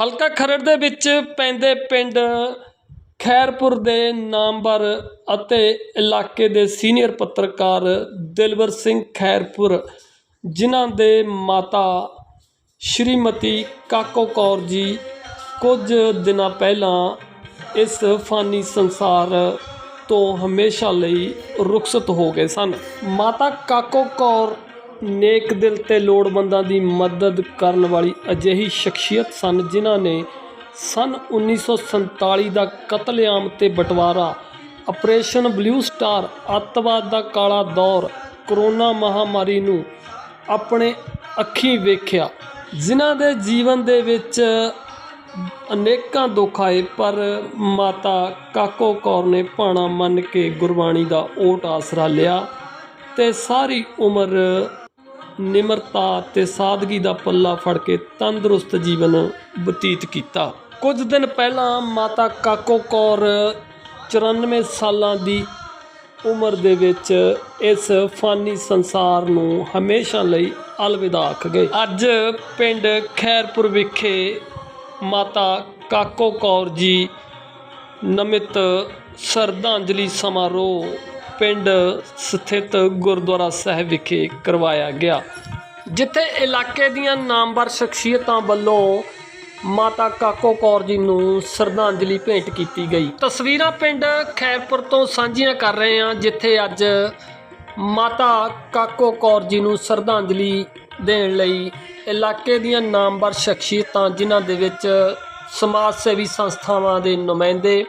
ਹਲਕਾ ਖਰੜ ਦੇ ਵਿੱਚ ਪੈਂਦੇ ਪਿੰਡ ਖੈਰਪੁਰ ਦੇ ਨਾਮਵਰ ਅਤੇ ਇਲਾਕੇ ਦੇ ਸੀਨੀਅਰ ਪੱਤਰਕਾਰ ਦਿਲਵਰ ਸਿੰਘ ਖੈਰਪੁਰ, ਜਿਨ੍ਹਾਂ ਦੇ ਮਾਤਾ ਸ਼੍ਰੀਮਤੀ ਕਾਕੋ ਕੌਰ ਜੀ ਕੁਝ ਦਿਨਾਂ ਪਹਿਲਾਂ ਇਸ ਫਾਨੀ ਸੰਸਾਰ ਤੋਂ ਹਮੇਸ਼ਾ ਲਈ ਰੁਖਸਤ ਹੋ ਗਏ ਸਨ। ਮਾਤਾ ਕਾਕੋ ਕੌਰ ਨੇਕ ਦਿਲ ਤੇ ਲੋੜਵੰਦਾਂ ਦੀ ਮਦਦ ਕਰਨ ਵਾਲੀ ਅਜਿਹੀ ਸ਼ਖਸੀਅਤ ਸਨ ਜਿਨ੍ਹਾਂ ਨੇ ਸਨ 1947 ਦਾ ਕਤਲੇਆਮ ਤੇ ਬਟਵਾਰਾ, ਆਪਰੇਸ਼ਨ ਬਲੂ ਸਟਾਰ, ਅੱਤਵਾਦ ਦਾ ਕਾਲਾ ਦੌਰ, ਕਰੋਨਾ ਮਹਾਮਾਰੀ ਨੂੰ ਆਪਣੇ ਅੱਖੀਂ ਵੇਖਿਆ, ਜਿਨ੍ਹਾਂ ਦੇ ਜੀਵਨ ਦੇ ਵਿੱਚ ਅਨੇਕਾਂ ਦੁੱਖ ਆਏ, ਪਰ ਮਾਤਾ ਕਾਕੋ ਕੌਰ ਨੇ ਭਾਣਾ ਮੰਨ ਕੇ ਗੁਰਬਾਣੀ ਦਾ ਓਟ ਆਸਰਾ ਲਿਆ ਤੇ ਸਾਰੀ ਉਮਰ ਨਿਮਰਤਾ ਤੇ ਸਾਦਗੀ ਦਾ ਪੱਲਾ ਫੜ ਕੇ ਤੰਦਰੁਸਤ ਜੀਵਨ ਬਤੀਤ ਕੀਤਾ। ਕੁਝ ਦਿਨ ਪਹਿਲਾਂ ਮਾਤਾ ਕਾਕੋ ਕੌਰ 94 ਸਾਲਾਂ ਦੀ ਉਮਰ ਦੇ ਵਿੱਚ ਇਸ ਫਾਨੀ ਸੰਸਾਰ ਨੂੰ ਹਮੇਸ਼ਾ ਲਈ ਅਲਵਿਦਾ ਆਖ ਗਏ। ਅੱਜ ਪਿੰਡ ਖੈਰਪੁਰ ਵਿਖੇ ਮਾਤਾ ਕਾਕੋ ਕੌਰ ਜੀ ਨਮਿਤ ਸਰਧਾਂਜਲੀ ਸਮਾਰੋਹ ਪਿੰਡ ਸਥਿਤ ਗੁਰਦੁਆਰਾ ਸਾਹਿਬ ਵਿਖੇ ਕਰਵਾਇਆ ਗਿਆ, ਜਿੱਥੇ ਇਲਾਕੇ ਦੀਆਂ ਨਾਮਵਰ ਸ਼ਖਸੀਅਤਾਂ ਵੱਲੋਂ ਮਾਤਾ ਕਾਕੋ ਕੌਰ ਜੀ ਨੂੰ ਸ਼ਰਧਾਂਜਲੀ ਭੇਂਟ ਕੀਤੀ ਗਈ। ਤਸਵੀਰਾਂ ਪਿੰਡ ਖੈਰਪੁਰ ਤੋਂ ਸਾਂਝੀਆਂ ਕਰ ਰਹੇ ਹਾਂ, ਜਿੱਥੇ ਅੱਜ ਮਾਤਾ ਕਾਕੋ ਕੌਰ ਜੀ ਨੂੰ ਸ਼ਰਧਾਂਜਲੀ ਦੇਣ ਲਈ ਇਲਾਕੇ ਦੀਆਂ ਨਾਮਵਰ ਸ਼ਖਸੀਅਤਾਂ, ਜਿਨ੍ਹਾਂ ਦੇ ਵਿੱਚ ਸਮਾਜ ਸੇਵੀ ਸੰਸਥਾਵਾਂ ਦੇ ਨੁਮਾਇੰਦੇ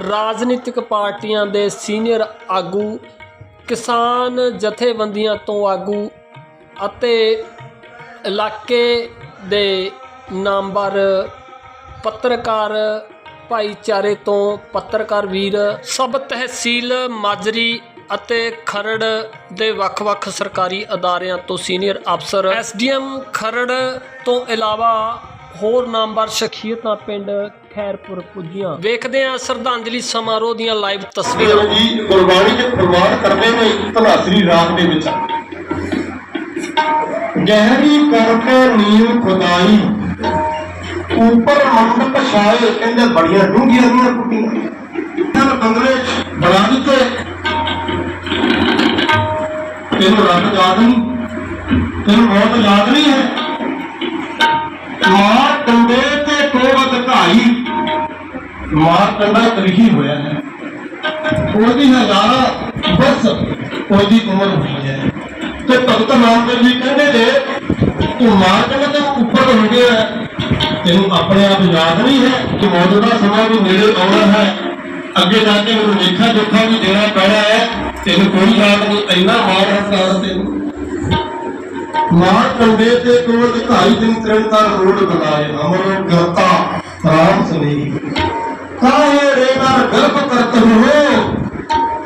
ਰਾਜਨੀਤਿਕ ਪਾਰਟੀਆਂ ਦੇ ਸੀਨੀਅਰ ਆਗੂ, ਕਿਸਾਨ ਜਥੇਬੰਦੀਆਂ ਤੋਂ ਆਗੂ ਅਤੇ ਇਲਾਕੇ ਦੇ ਨਾਮਵਰ ਪੱਤਰਕਾਰ ਭਾਈਚਾਰੇ ਤੋਂ ਪੱਤਰਕਾਰ ਵੀਰ ਸਭ ਤਹਿਸੀਲ ਮਾਜਰੀ ਅਤੇ ਖਰੜ ਦੇ ਵੱਖ-ਵੱਖ ਸਰਕਾਰੀ ਅਦਾਰਿਆਂ ਤੋਂ ਸੀਨੀਅਰ ਅਫਸਰ, ਐਸਡੀਐਮ ਖਰੜ ਤੋਂ ਇਲਾਵਾ ਹੋਰ ਨਾਮਵਰ ਸ਼ਖਸੀਅਤਾਂ ਪਿੰਡ ਖੈਰਪੁਰ ਪੁੱਜੀਆਂ। ਵੇਖਦੇ ਹਾਂ ਸ਼ਰਧਾਂਜਲੀ ਸਮਾਰੋਹ ਦੀਆਂ ਲਾਈਵ ਤਸਵੀਰਾਂ। ਜੀ ਗੁਰਬਾਣੀ ਦੇ ਪ੍ਰਮਾਣ ਕਰਦੇ ਨੇ ਧਨਾਸਰੀ ਰਾਗ ਦੇ ਵਿੱਚ। ਗਹਿਰੀ ਕਰਕੇ ਨੀਮ ਖੁਦਾਈ। ਉੱਪਰ ਮੰਡਪ ਛਾਏ ਕਹਿੰਦੇ ਬੜੀਆਂ ਡੂੰਘੀਆਂ ਦੀਆਂ ਕੁੱਟੀਆਂ। ਨਾਲ ਬੰਗਲੇ ਬਣਾ ਦਿੱਤੇ ਤੈਨੂੰ ਰੱਬ ਯਾਦ ਨਹੀਂ। ਤੈਨੂੰ ਮੌਤ ਯਾਦ ਨਹੀਂ ਹੈ। ਮਾਰ ਕੰਡੇ ਤੇ ਕੋਵਤ ਘਾਈ। ਮਾਰ ਕੰਡਾ ਤਰੀਹੀ ਹੋਇਆ ਹੈ। ਉਹਦੀ ਹਜ਼ਾਰਾਂ ਬਸ ਉਹਦੀ ਉਮਰ ਹੋਈ ਹੈ। ਤੇ ਭਗਤ ਨਾਮਦੇਵ ਜੀ ਕਹਿੰਦੇ ਜੇ ਤੂੰ ਮਾਰ ਕੰਡਾ ਤੇ ਉੱਪਰ ਹੋ। ਗਿਆ ਤੈਨੂੰ ਆਪਣੇ ਆਪ ਯਾਦ ਨਹੀਂ ਹੈ ਕਿ ਮੌਤ ਦਾ ਸਮਾਂ ਵੀ ਨੇੜੇ ਆਉਣਾ ਹੈ। ਅੱਗੇ ਜਾ ਕੇ ਮੈਨੂੰ ਲੇਖਾ ਜੋਖਾ ਵੀ ਦੇਣਾ ਪੈਣਾ ਹੈ। ਤੈਨੂੰ ਕੋਈ ਯਾਦ ਨਹੀਂ, ਇੰਨਾ ਮਾਰ ਹੱਥਾਂ ਤੈਨੂੰ ਮਾਰ ਕੰਡੇ ਤੇ ਕੋਲ ਦਿਖਾਈ ਦਿਨ ਕਰਤਾ ਰੋਡ ਬੁਲਾਏ ਅਮਰੋ ਕਰਤਾ ਰਾਮ ਸਨੀ ਕਾਹੇ ਰੇ ਨਾਲ ਗਲਪ ਕਰਤ ਹੋ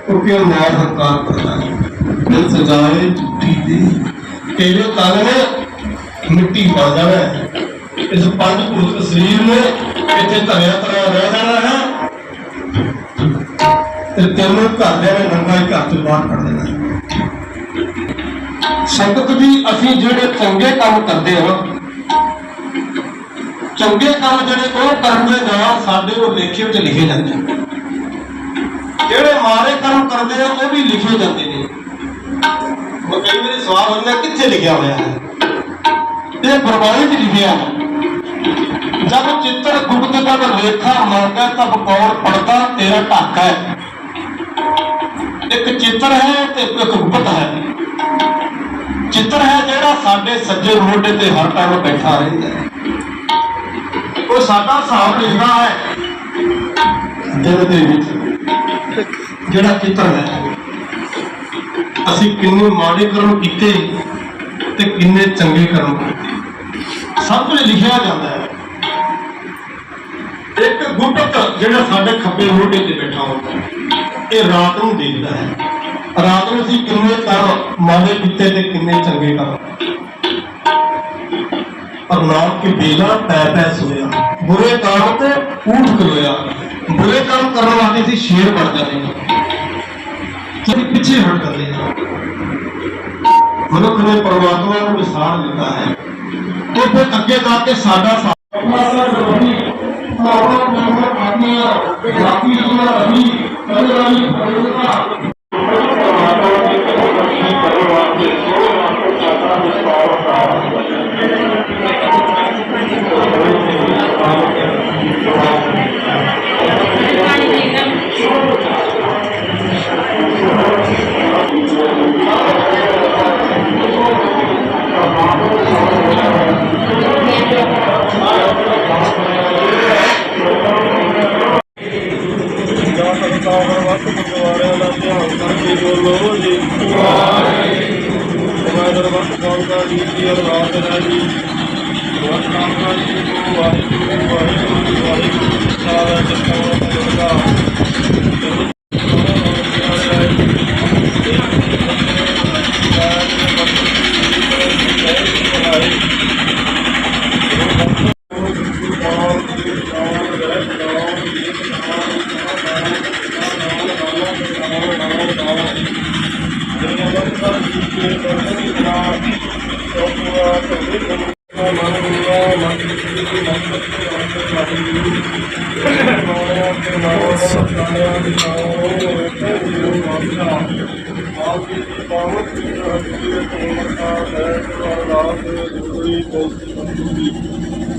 ਕਿਉਂਕਿ ਮਾਰ ਹੰਕਾਰ ਕਰਦਾ। ਹੈ ਦਿਲ ਸਜਾਏ ਝੂਠੀ ਦੇ ਤੇਰੇ ਤਨ ਨੇ ਮਿੱਟੀ ਪਾ ਜਾਣਾ ਹੈ ਇਸ ਪੰਜ ਭੂਤ ਸਰੀਰ ਨੇ ਇੱਥੇ ਧਰਿਆ ਤਰਿਆ ਰਹਿ ਜਾਣਾ ਹੈ। ਤੇ ਤੈਨੂੰ ਘਰਦਿਆਂ ਨੇ ਨੰਗਾ ਹੀ ਘਰ ਤੋਂ ਬਾਹਰ ਕੱਢ ਦੇਣਾ। ਹੈ ਸੰਗਤ ਵੀ ਅਸੀਂ ਜਿਹੜੇ ਚੰਗੇ ਕੰਮ ਕਰਦੇ ਹਾਂ ਚੰਗੇ ਕੰਮ ਜਿਹੜੇ ਉਹ ਕਰਨ ਦੇ ਜਾਂ ਸਾਡੇ ਉਹ ਲੇਖੇ ਵਿੱਚ ਲਿਖੇ ਜਾਂਦੇ ਨੇ। ਜਿਹੜੇ ਮਾਰੇ ਕਰਮ ਕਰਦੇ ਆ, ਉਹ ਵੀ ਲਿਖੇ ਜਾਂਦੇ ਨੇ। ਉਹ ਕਈ ਵਾਰੀ ਸਵਾਲ ਹੁੰਦਾ, ਕਿੱਥੇ ਲਿਖਿਆ ਹੋਇਆ ਹੈ? ਇਹ ਗੁਰਬਾਣੀ 'ਚ ਲਿਖਿਆ ਜਦ ਚਿੱਤਰ ਗੁਪਤ ਦਾ ਲੇਖਾ ਮੰਗਾ ਤਬ ਕੌਰ ਪੜਦਾ ਤੇਰਾ ਢਾਕਾ ਹੈ। ਇੱਕ ਚਿੱਤਰ ਹੈ ਤੇ ਇੱਕ ਗੁਪਤ ਹੈ। ਚਿੱਤਰ ਹੈ ਜਿਹੜਾ ਸਾਡੇ ਸੱਜੇ ਮੋਢੇ ਤੇ ਹਰ ਟਾਈਮ ਬੈਠਾ ਰਹਿੰਦਾ ਹੈ। ਉਹ ਸਾਡਾ ਹਿਸਾਬ ਲਿਖਦਾ ਹੈ? ਦਿਲ ਦੇ ਵਿੱਚ। ਜਿਹੜਾ ਚਿੱਤਰ ਹੈ, ਅਸੀਂ ਕਿੰਨੇ ਮਾੜੇ ਕਰਮ ਕੀਤੇ ਤੇ ਕਿੰਨੇ ਚੰਗੇ ਕਰਮ ਕੀਤੇ। ਸਭ ਕੁਝ ਲਿਖਿਆ ਜਾਂਦਾ ਹੈ। ਇੱਕ ਗੁਪਤ ਜਿਹੜਾ ਸਾਡੇ ਖੱਬੇ ਮੋਢੇ ਤੇ ਬੈਠਾ ਹੁੰਦਾ ਹੈ, ਇਹ ਰਾਤ ਨੂੰ ਦੇਖਦਾ ਹੈ। ਰਾਤ ਨੂੰ ਅਸੀਂ ਕਿੰਨੇ ਕਰਮ ਮਾੜੇ ਕੀਤੇ ਤੇ ਕਿੰਨੇ ਚੰਗੇ ਕਰਮ ਪਰ ਨਾਮ ਕੇ ਬੇਲਾ ਪੈ ਪੈ ਸੋਇਆ ਬੁਰੇ ਕੰਮ ਤੇ ਊਠ ਖਲੋਇਆ ਬੁਰੇ ਕੰਮ ਕਰਨ ਵਾਲੇ ਅਸੀਂ ਸ਼ੇਰ ਬਣ ਜਾਂਦੇ ਹਾਂ ਤੇ ਪਿੱਛੇ ਹਟ ਜਾਂਦੇ ਹਾਂ ਮਨੁੱਖ ਨੇ ਪਰਮਾਤਮਾ ਨੂੰ ਵਿਸਾਰ ਦਿੱਤਾ ਹੈ ਤੇ ਫਿਰ ਅੱਗੇ ਜਾ ਕੇ ਸਾਡਾ ਸਾ- ਮਾਸਾ ਰਵੀ ਮਾਵਾ ਮਾਵਾ ਆਤਮਾ ਬਾਕੀ ਸੁਣਾ ਰਵੀ ਕਲਰਾਈ ਪਰਵਤਾ ਜਾਂ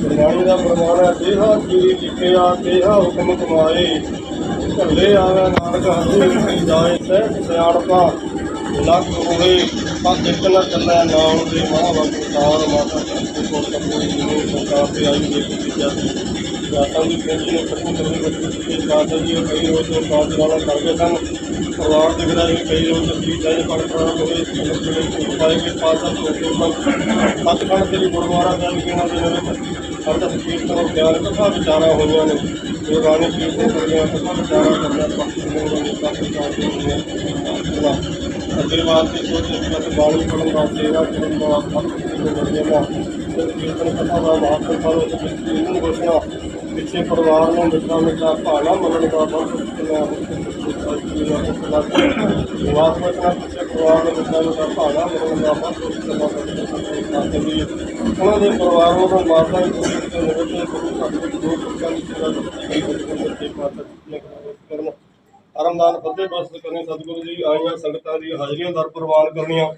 ਗੁਰਬਾਣੀ ਦਾ ਪ੍ਰਮਾਣ ਹੈ ਦੇਹਾ ਕੀ ਲਿਖਿਆ ਦੇਹਾ ਹੁਕਮ ਕਮਾਏ ਢੱਲੇ ਆਵੇ ਨਾਨਕ ਹੱਥ ਜਾਏ ਸਹਿ ਸਿਆਣਪਾ ਲੱਖ ਹੋਵੇ ਪੱਤ ਇੱਕ ਨਾ ਚੱਲੈ ਨਾਮ ਦੇ ਮਹਾਵਤਾਰ ਮਾਤਾ ਜੀ ਕੋਲ ਕੰਪਨੀ ਜੀ ਸਰਕਾਰ ਤੇ ਆਈ ਦੇ ਕੀਤੀ ਜਾਂਦੀ ਜਾਤਾਂ ਦੀ ਪੇਂਜੀ ਨੂੰ ਖਤਮ ਕਰਨ ਵਿੱਚ ਇਹ ਸਾਥ ਜੀ ਉਹ ਕਈ ਰੋਜ਼ ਤੋਂ ਕਾਜ ਵਾਲਾ ਕਰ ਗਏ ਸਨ ਪਰਿਵਾਰ ਦੇ ਬਿਨਾਂ ਵੀ ਕਈ ਰੋਜ਼ ਸੱਚਖੰਡ ਸ੍ਰੀ ਗੁਰਦੁਆਰਾ ਸਾਹਿਬ ਕਿਨਾਂ ਦੇ ਨਵੇਂ ਸਰਦਾ ਸੰਕੀਰਤਨ ਔਰ ਗਿਆਨ ਕਥਾ ਵਿਚਾਰਾ ਹੋਈਆਂ ਨੇ ਜੋ ਰਾਣੀ ਕੀਰਤਨ ਕਰਦਿਆਂ ਕਥਾ ਵਿਚਾਰਾ ਕਰਦਿਆਂ ਪੱਖ ਨੂੰ ਨੇ ਕਾਫੀ ਕਾਫੀ ਹੋਈਆਂ ਅਜਰਵਾਦ ਦੀ ਸੋਚ ਇਸ ਬਾਣੀ ਪੜਨ ਦਾ ਸੇਵਾ ਕਰਨ ਦਾ ਹੱਕ ਨੂੰ ਵਰਗਿਆ ਦਾ ਤੇ ਕੀਰਤਨ ਕਥਾ ਦਾ ਮਹੱਤਵ ਪਰ ਉਸ ਵਿੱਚ ਇਹਨੂੰ ਘੋਸ਼ਣਾ ਪਿੱਛੇ ਪਰਿਵਾਰ ਨੂੰ ਮਿੱਠਾ ਮਿੱਠਾ ਭਾਣਾ ਮੰਗਣ ਦਾ ਬਹੁਤ ਕਿਲਾ ਵਾਸ ਵਚਨਾ ਪਿੱਛੇ ਪਰਿਵਾਰ ਨੂੰ ਮਿੱਠਾ ਮਿੱਠਾ ਭਾਣਾ ਮੰਗਣ ਦਾ ਬਹੁਤ ਕਿਲਾ ਉਹਨਾਂ ਦੇ ਪਰਿਵਾਰਾਂ ਨੂੰ ਮਾਤਾ ਜੀ ਦੇ ਨਿਵੇਦਨ ਕਰੂ ਸਾਡੇ ਦੋ ਪੁੱਤਾਂ ਦੀ ਸੇਵਾ ਕੀਤੀ ਮਾਤਾ ਜੀ ਅਰਮਦਾਨ ਫਤਿਹ ਬਸਤ ਕਰਨੀ ਸਤਿਗੁਰੂ ਜੀ, ਆਈਆਂ ਸੰਗਤਾਂ ਦੀ ਹਾਜ਼ਰੀਆਂ ਦਰ ਪ੍ਰਵਾਨ ਕਰਨੀਆਂ,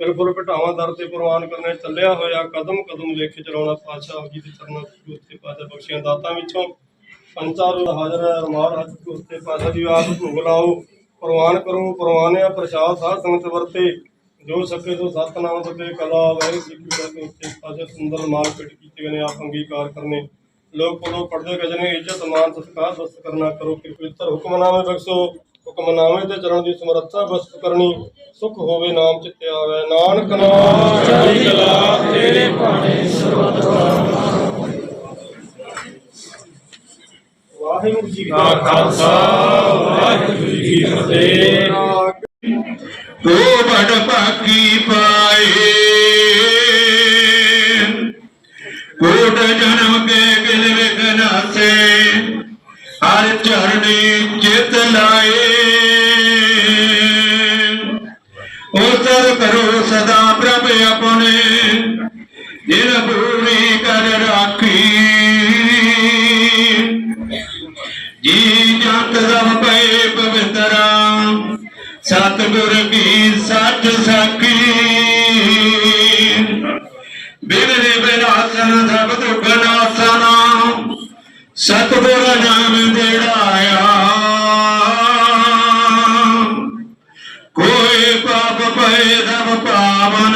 ਤਿਰਪੁਰ ਘਟਾਵਾਂ ਦਰ ਤੇ ਪ੍ਰਵਾਨ ਕਰਨੇ, ਚੱਲਿਆ ਹੋਇਆ ਕਦਮ ਕਦਮ ਲੇਖ ਚਲਾਉਣਾ ਪਾਤਸ਼ਾਹ ਜੀ ਦੇ ਚਰਨਾਂ ਵਿੱਚ ਉੱਤੇ ਪਾਤਸ਼ਾਹ ਬਖਸ਼ੀਆਂ ਦਾਤਾਂ ਵਿੱਚੋਂ ਪੰਚਾਰੂ ਹਾਜ਼ਰ ਹੈ ਹੱਥ ਉੱਤੇ ਪਾਤਸ਼ਾਹ ਜੀ ਆਪ ਭੋਗ ਲਾਓ, ਪ੍ਰਵਾਨ ਕਰੋ ਪ੍ਰਵਾਨਿਆ ਪ੍ਰਸ਼ਾਦ ਸਾਧ ਸੰਗਤ ਵਰਤੇ, ਜੋ ਸਕੇ ਸੋ ਸਤਨਾਮ ਸਕੇ ਕਲਾ ਵੈਰ ਸਿੱਖੀ ਦੇ ਉੱਤੇ ਪਾਤਸ਼ਾਹ ਸੁੰਦਰ ਮਾਲ ਪਿਟ ਕੀਤੇ ਗਏ ਆਪ ਅੰਗੀਕਾਰ ਕਰਨੇ। ਲੋਕ ਕੋਲੋਂ ਪੜਦੇ ਗਜਨੇ ਇੱਜ਼ਤ ਮਾਨ ਸਤਿਕਾਰ ਬਸਤ ਕਰਨਾ ਕਰੋ ਕਿਰਪਿੱਤਰ ਹੁਕਮਨਾਮੇ ਬਖਸ਼ੋ ਹੁਕਮਨਾਮੇ ਤੇ ਚਰਨ ਦੀ ਸਮਰੱਥਾ ਬਸਤ ਕਰਨੀ ਸੁਖ ਹੋਵੇ ਨਾਮ ਚਿੱਤੇ ਆਵੇ ਨਾਨਕ ਨਾਮ। ਚੜ੍ਹਦੀ ਕਲਾ ਤੇਰੇ ਭਾਣੇ ਵਾਹਿਗੁਰੂ ਜੀ ਕਾ ਖਾਲਸਾ ਵਾਹਿਗੁਰੂ ਜੀ ਕੀ ਫਤਿਹ। ਤੋ ਬੜ ਭਾਗੀ ਪਾਏ ਕੋਟ ਜਨਮ ਹਰ ਚਰਣੀ ਚਿਤ ਲਾਏ। ਉਤਰ ਕਰੋ ਸਦਾ ਪ੍ਰਭ ਆਪਣੇ, ਜਿਨ ਪੂਰੀ ਕਰ ਰਾਖੀ। ਜੀ ਜਤ ਦਮ ਪਏ ਪਵਿੱਤਰਾ, ਸਤਿਗੁਰ ਕੀ ਸੱਚ ਸਾਖੀ। ਬਿਨ ਬਿਨਾਸਨ ਸਭ ਦੁਖ ਸਤਿਗੁਰ ਨਾਮ ਦੇੜਾਇਆ ਕੋਈ ਪਾਪ ਪਏ ਸਭ ਪਾਵਨ,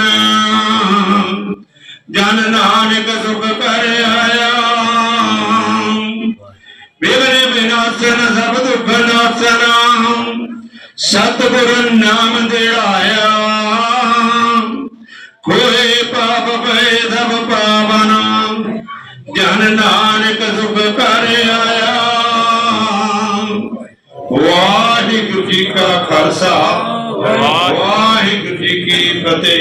ਜਨ ਨਾਨਕ ਸੁਖ ਕਰ ਆਇਆ। ਬਿਗੜੇ ਬਿਨਾਸਨ, ਸਭ ਦੁਖ ਨਾਸਨ, ਸਤਿਗੁਰ ਨਾਮ ਜਿਹੜਾ ਆਇਆ ਕੋਈ ਪਾਪ ਪਏ ਸਭ ਪਾਵਨ। ਜਨ ਨਾਨਕ ਸੁਖ ਕਰ ਆਇਆ। ਵਾਹਿਗੁਰੂ ਜੀ ਕਾ ਖਾਲਸਾ, ਵਾਹਿਗੁਰੂ ਜੀ ਕੀ ਫਤਿਹ।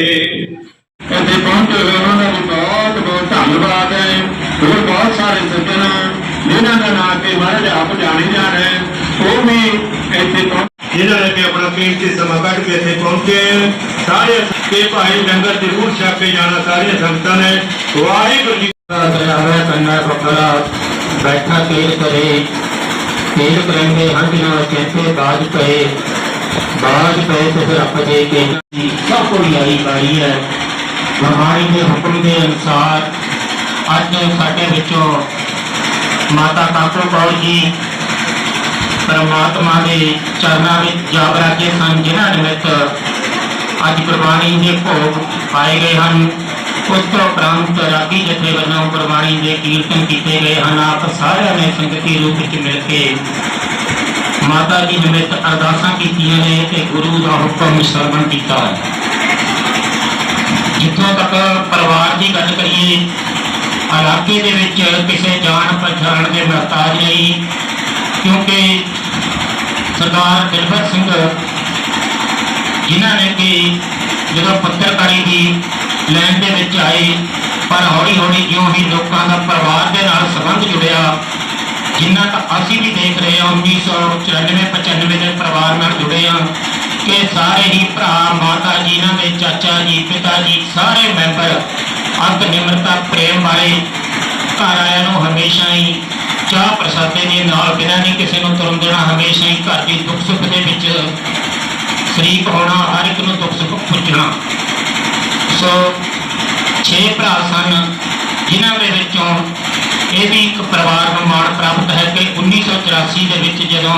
ਇੱਥੇ ਪਹੁੰਚੇ ਹੋਏ ਉਹਨਾਂ ਦਾ ਬਹੁਤ ਬਹੁਤ ਧੰਨਵਾਦ ਹੈ। ਹੋਰ ਬਹੁਤ ਸਾਰੇ ਸੱਜਣ ਜਿਨ੍ਹਾਂ ਦਾ ਨਾਮ ਤੇ ਮਹਾਰਾਜ ਆਪ ਜਾਣੇ ਜਾ ਰਹੇ ਉਹ ਵੀ ਇੱਥੇ ਪਹੁੰਚ ਜਿਨ੍ਹਾਂ ਨੇ ਆਪਣਾ ਕੀਮਤੀ ਸਮਾਂ ਕੱਢ ਕੇ ਇੱਥੇ ਪਹੁੰਚੇ ਸਾਰੇ ਕੇ ਭਾਈ ਲੰਗਰ ਜ਼ਰੂਰ ਛਕ ਕੇ ਜਾਣਾ, ਸਾਰੀਆਂ ਸੰਗਤਾਂ ਨੇ। ਵਾਹਿਗੁਰੂ ਜੀ ਕਾ ਖਾਲਸਾ। ਕੰਨਾ ਬਕਰਾ ਬੈਠਾ ਕੇਰ ਕਰੇ ਕੇਰ ਕਰੰਗੇ ਹਰ ਦਿਨਾਂ ਕਹਿੰਦੇ ਬਾਜ ਪਏ ਬਾਜ ਪਏ ਤੇ ਫਿਰ ਆਪਦੇ ਕੇ ਸਭ ਕੋਈ ਆਈ ਬਾਰੀ ਹੈ। ਮਹਾਰਾਜ ਦੇ ਹੁਕਮ ਦੇ ਅਨੁਸਾਰ ਅੱਜ ਸਾਡੇ ਵਿੱਚੋਂ ਮਾਤਾ ਕਾਕੋ ਕੌਰ ਜੀ ਪਰਮਾਤਮਾ ਦੇ ਚਰਨਾਂ ਵਿੱਚ ਜਾ ਬਰਾਜੇ ਸਨ, ਜਿਨ੍ਹਾਂ ਨਿਮਿਤ ਅੱਜ ਗੁਰਬਾਣੀ ਦੇ ਭੋਗ ਪਾਏ ਗਏ ਹਨ। ਉਸ ਤੋਂ ਉਪਰੰਤ ਰਾਗੀ ਜਥੇ ਵੱਲੋਂ ਗੁਰਬਾਣੀ ਦੇ ਕੀਰਤਨ ਕੀਤੇ ਗਏ ਹਨ। ਆਪ ਸਾਰਿਆਂ ਨੇ ਸੰਗਤੀ ਰੂਪ ਵਿੱਚ ਮਿਲ ਕੇ ਮਾਤਾ ਜੀ ਨਿਮਿਤ ਅਰਦਾਸਾਂ ਕੀਤੀਆਂ ਨੇ ਤੇ ਗੁਰੂ ਦਾ ਹੁਕਮ ਸਰਵਣ ਕੀਤਾ ਹੈ। ਜਿੱਥੋਂ ਤੱਕ ਪਰਿਵਾਰ ਦੀ ਗੱਲ ਕਰੀਏ, ਇਲਾਕੇ ਦੇ ਵਿੱਚ ਕਿਸੇ ਜਾਣ ਪਛਾਣ ਦੇ ਮਹਤਾਜ ਨਹੀਂ, ਕਿਉਂਕਿ ਸਰਦਾਰ ਦਿਲਬਰ ਸਿੰਘ ਜਿਨ੍ਹਾਂ ਨੇ ਕਿ ਜਦੋਂ ਪੱਤਰਕਾਰੀ ਦੀ ਲੈਣ ਦੇ ਵਿੱਚ ਆਏ, ਪਰ ਹੌਲੀ ਹੌਲੀ ਜਿਉਂ ਹੀ ਲੋਕਾਂ ਦਾ ਪਰਿਵਾਰ ਦੇ ਨਾਲ ਸੰਬੰਧ ਜੁੜਿਆ, ਜਿੰਨਾ ਤਾਂ ਅਸੀਂ ਵੀ ਦੇਖ ਰਹੇ ਹਾਂ 1994 95 ਦੇ ਪਰਿਵਾਰ ਨਾਲ ਜੁੜੇ ਹਾਂ, ਕਿ ਸਾਰੇ ਹੀ ਭਰਾ, ਮਾਤਾ ਜੀ, ਇਹਨਾਂ ਦੇ ਚਾਚਾ ਜੀ, ਪਿਤਾ ਜੀ, ਸਾਰੇ ਮੈਂਬਰ ਅੰਤ ਨਿਮਰਤਾ, ਪ੍ਰੇਮ ਵਾਲੇ ਘਰ ਆਇਆਂ ਨੂੰ ਹਮੇਸ਼ਾ ਹੀ ਚਾਹ ਪ੍ਰਸਾਦੇ ਦੇ ਨਾਲ, ਬਿਨਾਂ ਨਹੀਂ ਕਿਸੇ ਨੂੰ ਤੁਰਨ ਦੇਣਾ, ਹਮੇਸ਼ਾ ਹੀ ਘਰ ਦੀ ਦੁੱਖ ਸੁੱਖ ਦੇ ਵਿੱਚ ਸ਼ਰੀਕ ਹੋਣਾ, ਹਰ ਇੱਕ ਨੂੰ ਦੁੱਖ ਸੁੱਖ ਪੁੱਛਣਾ ਸੋ ਛੇ ਭਰਾ ਸਨ, ਜਿਨ੍ਹਾਂ ਦੇ ਵਿੱਚੋਂ ਇਹ ਵੀ ਇੱਕ ਪਰਿਵਾਰ ਨੂੰ ਮਾਣ ਪ੍ਰਾਪਤ ਹੈ ਕਿ 1984 ਦੇ ਵਿੱਚ ਜਦੋਂ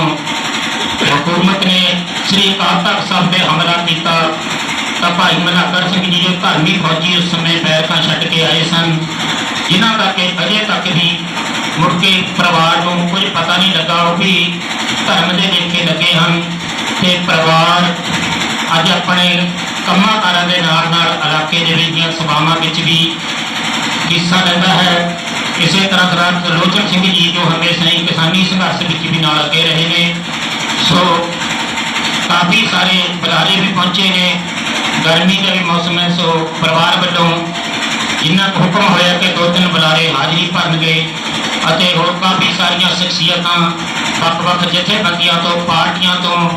ਹਕੂਮਤ ਨੇ ਸ੍ਰੀ ਅਕਾਲ ਤਖਤ ਸਾਹਿਬ ਤੇ ਹਮਲਾ ਕੀਤਾ, ਤਾਂ ਭਾਈ ਮਨਾਕਰ ਸਿੰਘ ਜੀ ਜੋ ਧਰਮੀ ਫੌਜੀ ਉਸ ਸਮੇਂ ਬੈਰਕਾਂ ਛੱਡ ਕੇ ਆਏ ਸਨ, ਜਿਨ੍ਹਾਂ ਦਾ ਕਿ ਅਜੇ ਤੱਕ ਵੀ ਮੁੜ ਕੇ ਪਰਿਵਾਰ ਨੂੰ ਕੁਝ ਪਤਾ ਨਹੀਂ ਲੱਗਾ, ਉਹ ਵੀ ਧਰਮ ਦੇ ਲੇਖੇ ਲੱਗੇ ਹਨ ਤੇ ਪਰਿਵਾਰ ਅੱਜ ਆਪਣੇ ਕੰਮਾਂ ਕਾਰਾਂ ਦੇ ਨਾਲ ਨਾਲ ਇਲਾਕੇ ਦੇ ਵਿੱਚ ਦੀਆਂ ਸਭਾਵਾਂ ਵਿੱਚ ਵੀ ਹਿੱਸਾ ਲੈਂਦਾ ਹੈ। ਇਸੇ ਤਰ੍ਹਾਂ ਸਰਦਾਰ ਲੋਚਨ ਸਿੰਘ ਜੀ ਜੋ ਹਮੇਸ਼ਾ ਹੀ ਕਿਸਾਨੀ ਸੰਘਰਸ਼ ਵਿੱਚ ਵੀ ਨਾਲ ਅੱਗੇ ਰਹੇ ਨੇ, ਸੋ ਕਾਫੀ ਸਾਰੇ ਬੁਲਾਰੇ ਵੀ ਪਹੁੰਚੇ ਨੇ। ਗਰਮੀ ਦਾ ਵੀ ਮੌਸਮ ਹੈ, ਸੋ ਪਰਿਵਾਰ ਵੱਲੋਂ ਜਿੰਨਾ ਹੁਕਮ ਹੋਇਆ ਕਿ ਦੋ ਤਿੰਨ ਬੁਲਾਰੇ ਹਾਜ਼ਰੀ ਭਰਨਗੇ ਅਤੇ ਹੋਰ ਕਾਫੀ ਸਾਰੀਆਂ ਸ਼ਖਸੀਅਤਾਂ ਵੱਖ-ਵੱਖ ਜਥੇਬੰਦੀਆਂ ਤੋਂ, ਪਾਰਟੀਆਂ ਤੋਂ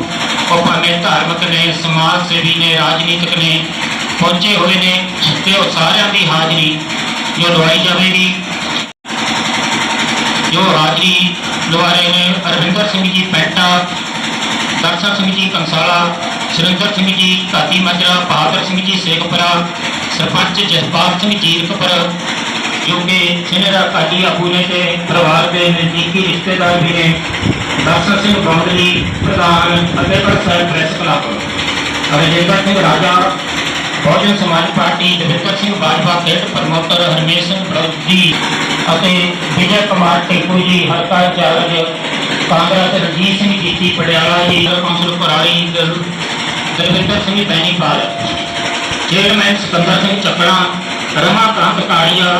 ਉਹ ਭਾਵੇਂ ਧਾਰਮਿਕ ਨੇ, ਸਮਾਜ ਸੇਵੀ ਨੇ, ਰਾਜਨੀਤਿਕ ਨੇ, ਪਹੁੰਚੇ ਹੋਏ ਨੇ, ਤੇ ਉਹ ਸਾਰਿਆਂ ਦੀ ਹਾਜ਼ਰੀ ਜੋ ਲਵਾਈ ਜਾਵੇਗੀ। ਜੋ ਹਾਜ਼ਰੀ ਲਵਾ ਰਹੇ ਨੇ, ਅਰਵਿੰਦਰ ਸਿੰਘ ਜੀ ਪੈਂਟਾ, ਦਰਸ਼ਨ ਸਿੰਘ ਜੀ ਕੰਸਾਲਾ, ਸੁਰਿੰਦਰ ਸਿੰਘ ਜੀ ਧਾਤੀ ਮਾਜਰਾ, ਬਹਾਦਰ ਸਿੰਘ ਜੀ ਸੇਖਪੁਰਾ, ਸਰਪੰਚ ਜਸਪਾਲ ਸਿੰਘ ਜੀਰਕਪੁਰ ਜੋ ਕਿ ਸਿਨੇਰਾ ਕਾਜੀ ਆਗੂ ਨੇ ਤੇ ਪਰਿਵਾਰ ਦੇ ਨਜ਼ਦੀਕੀ ਰਿਸ਼ਤੇਦਾਰ ਵੀ ਨੇ ਦਰਸ਼ਨ ਸਿੰਘ ਬੰਦਲੀ ਪ੍ਰਧਾਨ ਫਤਿਹਗੜ੍ਹ ਸਾਹਿਬ ਪ੍ਰੈਸ ਕਲੱਬ ਰਜਿੰਦਰ ਸਿੰਘ ਰਾਜਾ ਬਹੁਜਨ ਸਮਾਜ ਪਾਰਟੀ ਦਵਿੰਦਰ ਸਿੰਘ ਬਾਜਵਾ ਖੇਡ ਪ੍ਰਮੋਟਰ ਹਰਮੇਸ਼ ਸਿੰਘ ਬੜੌਦੀ ਅਤੇ ਵਿਜੇ ਕੁਮਾਰ ਟਿੱਪੂ ਜੀ ਹਲਕਾ incharge Congress Ranjit Singh Jeeti Patiala ji council Kurali Dal- Dalwinder Singh Bainipal chairman Sikandar Singh Chakkana Ramakant Kalia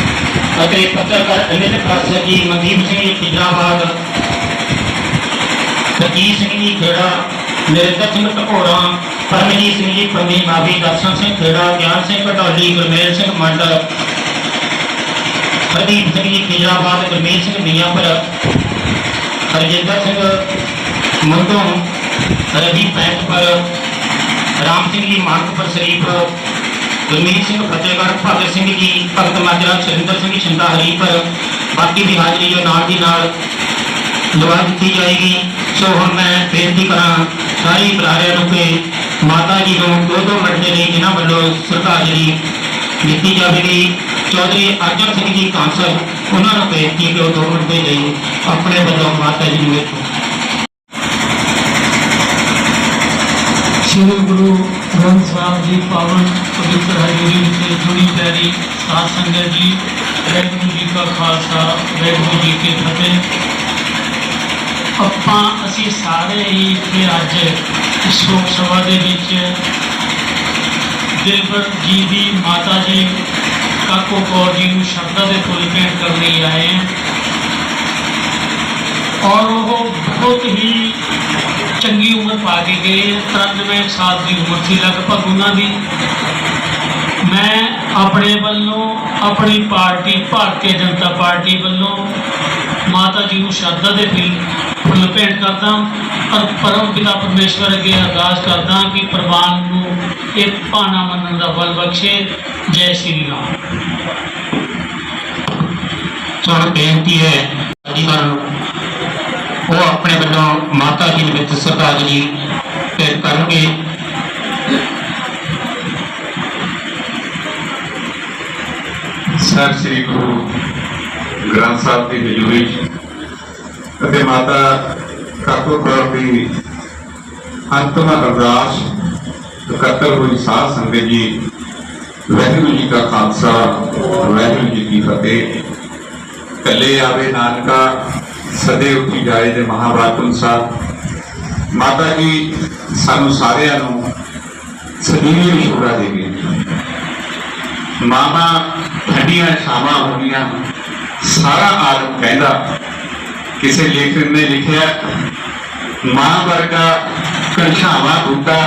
Raminder Singh ਬਿਜਲੀ ਅਤੇ ਪੱਤਰਕਾਰ ਅਨਿਲ ਖਾਸਾ ਜੀ ਮਨਦੀਪ ਸਿੰਘ ਜੀ ਖਿਜਰਾਬਾਦ ਸਰਜੀਤ ਸਿੰਘ ਜੀ ਖੇੜਾ ਨਰਿੰਦਰ ਸਿੰਘ ਟਕੋੜਾ ਪਰਮਜੀਤ ਸਿੰਘ ਜੀ ਪੰਨੀ ਮਾਵੀ ਦਰਸ਼ਨ ਸਿੰਘ ਖੇੜਾ ਗਿਆਨ ਸਿੰਘ ਘਟੌਲੀ ਗੁਰਮੇਲ ਸਿੰਘ ਮੰਡ ਪ੍ਰਦੀਪ ਸਿੰਘ ਜੀ ਖਿਜਰਾਬਾਦ ਗੁਰਮੇਲ ਸਿੰਘ ਮੀਆਂਪੁਰ ਹਰਜਿੰਦਰ ਸਿੰਘ ਮੰਦੋਂ ਰਵੀ ਪੈਂਟਪੁਰ ਰਾਮ ਗੁਰਮੀਤ ਸਿੰਘ ਫਤਿਹਗੜ੍ਹ ਭਗਤ ਸਿੰਘ ਜੀ, ਭਗਤ ਮਾਜਰਾ ਸੁਰਿੰਦਰ ਸਿੰਘ ਸ਼ਿੰਦਾ ਹਰੀਪੁਰ ਬਾਕੀ ਦੀ ਹਾਜ਼ਰੀ ਜੋ ਨਾਲ ਦੀ ਨਾਲ ਲਵਾ ਦਿੱਤੀ ਜਾਏਗੀ। ਸੋ ਹੁਣ ਮੈਂ ਬੇਨਤੀ ਕਰਾਂ, ਸਾਰੇ ਬੁਲਾਰਿਆਂ ਨੂੰ ਕਿ ਮਾਤਾ ਜੀ ਨੂੰ ਦੋ ਦੋ ਮਿੰਟ ਦੇ ਲਈ ਇਹਨਾਂ ਵੱਲੋਂ ਸ਼ਰਧਾਂਜਲੀ ਦਿੱਤੀ ਜਾਵੇਗੀ। ਚੌਧਰੀ ਅਰਜਨ ਸਿੰਘ ਜੀ, ਕਾਂਸਲ, ਉਹਨਾਂ ਨੂੰ ਬੇਨਤੀ ਕਿ ਉਹ ਦੋ ਮਿੰਟ ਦੇ ਲਈ ਆਪਣੇ ਵੱਲੋਂ ਮਾਤਾ ਜੀ ਨੂੰ ਵੇਖੋ ਸ੍ਰੀ ਗੁਰੂ ਗ੍ਰੰਥ ਸਾਹਿਬ ਜੀ ਪਾਵਨ ਪਵਿੱਤਰ ਹਜ਼ੂਰੀ ਵਿੱਚ ਜੁੜੀ ਪਿਆਰੀ ਸਾਧ ਸੰਗਤ ਜੀ, ਵਾਹਿਗੁਰੂ ਜੀ ਕਾ ਖਾਲਸਾ, ਵਾਹਿਗੁਰੂ ਜੀ ਕੀ ਫਤਿਹ। ਆਪਾਂ, ਅਸੀਂ ਸਾਰੇ ਹੀ ਇੱਥੇ ਅੱਜ ਇਸ ਸ਼ੋਕ ਸਭਾ ਦੇ ਵਿੱਚ ਦਿਲਬਰ ਜੀ ਦੀ ਮਾਤਾ ਜੀ, ਕਾਕੋ ਕੌਰ ਜੀ ਨੂੰ ਸ਼ਬਦਾਂ ਦੇ ਫੁੱਲ ਭੇਟ ਕਰਨ ਲਈ ਆਏ ਹਾਂ। ਔਰ ਉਹ ਬਹੁਤ ਹੀ ਚੰਗੀ ਉਮਰ ਪਾ ਕੇ ਗਏ 93 ਸਾਲ ਦੀ ਉਮਰ ਸੀ, ਲਗਭਗ ਉਹਨਾਂ ਦੀ। ਮੈਂ ਆਪਣੇ ਵੱਲੋਂ ਆਪਣੀ ਪਾਰਟੀ, ਭਾਰਤੀ ਜਨਤਾ ਪਾਰਟੀ ਵੱਲੋਂ ਮਾਤਾ ਜੀ ਨੂੰ ਸ਼ਰਧਾ ਦੇ ਫੁੱਲ ਫੁੱਲ ਭੇਟ ਕਰਦਾ ਔਰ ਪਰਮ ਪਿਤਾ ਪਰਮੇਸ਼ਵਰ ਅੱਗੇ ਅਰਦਾਸ ਕਰਦਾ ਕਿ ਪ੍ਰਵਾਨ ਨੂੰ ਇਹ ਭਾਣਾ ਮੰਨਣ ਦਾ ਬਲ ਬਖਸ਼ੇ। ਜੈ ਸ਼੍ਰੀ ਰਾਮ। ਤੁਹਾਨੂੰ ਬੇਨਤੀ ਹੈ ਅਧਿਕਾਰਾਂ ਨੂੰ ਉਹ ਆਪਣੇ ਵੱਲੋਂ ਮਾਤਾ ਜੀ ਦੇ ਵਿੱਚ ਸ਼ਰਧਾਂਜਲੀ ਭੇਟ ਕਰਨਗੇ। ਸਤਿ ਸ੍ਰੀ ਗੁਰੂ ਗ੍ਰੰਥ ਸਾਹਿਬ ਦੀ ਹਜ਼ੂਰੀ ਅਤੇ ਮਾਤਾ ਕਾਕੂ ਕੌਰ ਦੀ ਅੰਤਮ ਅਰਦਾਸ, ਇਕੱਤਰ ਹੋਈ ਸਾਧ ਸੰਗਤ ਜੀ, ਵਾਹਿਗੁਰੂ ਜੀ ਕਾ ਖਾਲਸਾ, ਵਾਹਿਗੁਰੂ ਜੀ ਕੀ ਫਤਿਹ। ਕੱਲੇ ਆਵੇ ਨਾਨਕਾ ਸਦੇ ਉੱਠੀ ਜਾਏ ਦੇ ਮਹਾਭਾਰਤ ਅਨੁਸਾਰ, ਮਾਤਾ ਜੀ ਸਾਨੂੰ ਸਾਰਿਆਂ ਨੂੰ ਸਦੀਵੀ ਵਿਸ਼ਵਾਸ ਦੇ ਮਾਮਾ ਠੰਡੀਆਂ ਛਾਵਾਂ ਹੁੰਦੀਆਂ ਸਾਰਾ ਆਲਮ ਕਹਿੰਦਾ, ਕਿਸੇ ਲੇਖਕ ਨੇ ਲਿਖਿਆ, ਮਾਂ ਵਰਗਾ ਕੰਛਾਵਾ ਬੂਟਾ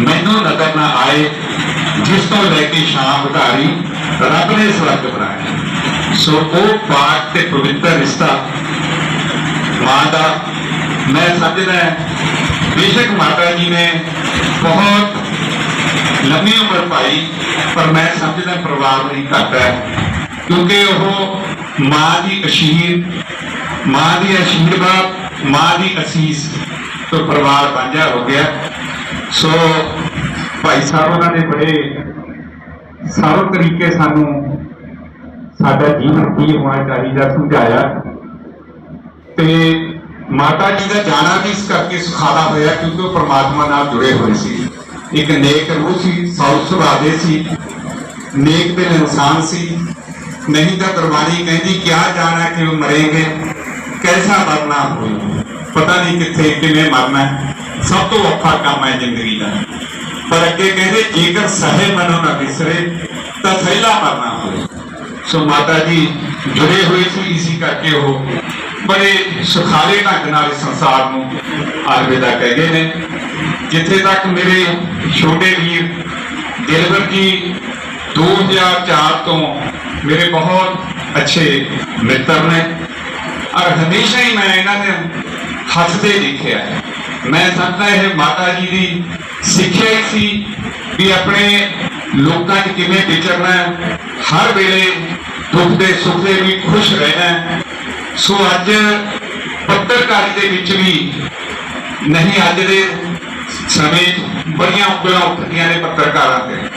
ਮੈਨੂੰ ਨਜ਼ਰ ਨਾ ਆਏ, ਜਿਸ ਤੋਂ ਲੈ ਕੇ ਸ਼ਾਮ ਵਧਾਰੀ ਰੱਬ ਨੇ ਸਵਰਗ ਬਣਾਇਆ। ਸੋ ਉਹ ਪਾਕ ਤੇ ਪਵਿੱਤਰ ਰਿਸ਼ਤਾ ਮਾਂ ਦਾ। ਮੈਂ ਸਮਝਦਾ ਬੇਸ਼ੱਕ ਮਾਤਾ ਜੀ ਨੇ ਬਹੁਤ ਲੰਮੀ ਉਮਰ ਪਾਈ, ਪਰ ਮੈਂ ਸਮਝਦਾ ਪਰਿਵਾਰ ਲਈ ਘੱਟ ਹੈ। ਕਿਉਂਕਿ ਉਹ ਮਾਂ ਦੀ ਅਸ਼ੀਰ, ਮਾਂ ਦੀ ਅਸ਼ੀਰਵਾਦ, ਮਾਂ ਦੀ ਅਸੀਸ ਤੋਂ ਪਰਿਵਾਰ ਵਾਂਝਾ ਹੋ ਗਿਆ। ਸੋ ਭਾਈ ਸਾਹਿਬ ਉਹਨਾਂ ਨੇ ਬੜੇ ਸਰਲ ਤਰੀਕੇ ਸਾਨੂੰ ਸਾਡਾ ਜੀਵਨ ਕੀ ਹੋਣਾ ਚਾਹੀਦਾ ਸਮਝਾਇਆ। ਤੇ ਮਾਤਾ ਜੀ ਦਾ ਜਾਣਾ ਵੀ ਇਸ ਕਰਕੇ ਸੁਖਾਲਾ ਹੋਇਆ ਕਿਉਂਕਿ ਉਹ ਪ੍ਰਮਾਤਮਾ ਨਾਲ ਜੁੜੇ ਹੋਏ ਸੀ। ਇੱਕ ਨੇਕ ਰੂਹ ਸੀ ਸੌ ਸੁਭਾਅ ਦੇ ਸੀ, ਨੇਕ ਦਿਲ ਇਨਸਾਨ ਸੀ। ਨਹੀਂ ਤਾਂ ਕੁਰਬਾਨੀ ਕਹਿੰਦੀ, ਕਿਆ ਜਾਣਾ ਕਿ ਉਹ ਮਰੇਗੇ? ਕੈਸਾ ਮਰਨਾ ਹੋਏ? ਪਤਾ ਨਹੀਂ ਕਿੱਥੇ, ਕਿਵੇਂ ਮਰਨਾ ਸਭ ਤੋਂ ਔਖਾ ਕੰਮ ਹੈ ਜ਼ਿੰਦਗੀ ਦਾ। ਪਰ ਅੱਗੇ ਕਹਿੰਦੇ, ਜੇਕਰ ਸਹੇ ਮਨੋਂ ਨਾ ਵਿਸਰੇ, ਤਾਂ ਸਹਿਲਾ ਮਰਨਾ ਹੋਵੇ ਸੋ ਮਾਤਾ ਜੀ ਜੁੜੇ ਹੋਏ ਸੀ, ਇਸੇ ਕਰਕੇ ਉਹ ਬੜੇ ਸੁਖਾਲੇ ਢੰਗ ਨਾਲ ਇਸ ਸੰਸਾਰ ਨੂੰ ਅਲਵਿਦਾ ਕਹਿ ਗਏ ਨੇ। ਜਿੱਥੇ ਤੱਕ ਮੇਰੇ ਛੋਟੇ ਵੀਰ ਦਿਲਬਰ ਜੀ 2004 ਤੋਂ ਮੇਰੇ ਬਹੁਤ ਅੱਛੇ ਮਿੱਤਰ ਨੇ। ਔਰ ਹਮੇਸ਼ਾ ਹੀ ਮੈਂ ਇਹਨਾਂ ਨੇ ਹੱਸਦੇ ਦੇਖਿਆ ਮੈਂ ਸਮਝਦਾ ਇਹ ਮਾਤਾ ਜੀ ਦੀ ਸਿੱਖਿਆ ਹੀ ਸੀ ਵੀ ਆਪਣੇ ਲੋਕਾਂ 'ਚ ਕਿਵੇਂ ਵਿਚਰਨਾ ਹਰ ਵੇਲੇ ਦੁੱਖ ਦੇ ਸੁੱਖ ਦੇ ਵੀ ਖੁਸ਼ ਰਹਿਣਾ ਸੋ ਅੱਜ ਪੱਤਰਕਾਰੀ ਦੇ ਵਿੱਚ ਵੀ ਨਹੀਂ ਅੱਜ ਦੇ ਸਮੇਂ 'ਚ ਬੜੀਆਂ ਉਂਗਲਾਂ ਉੱਠਦੀਆਂ ਨੇ ਪੱਤਰਕਾਰਾਂ ਤੇ।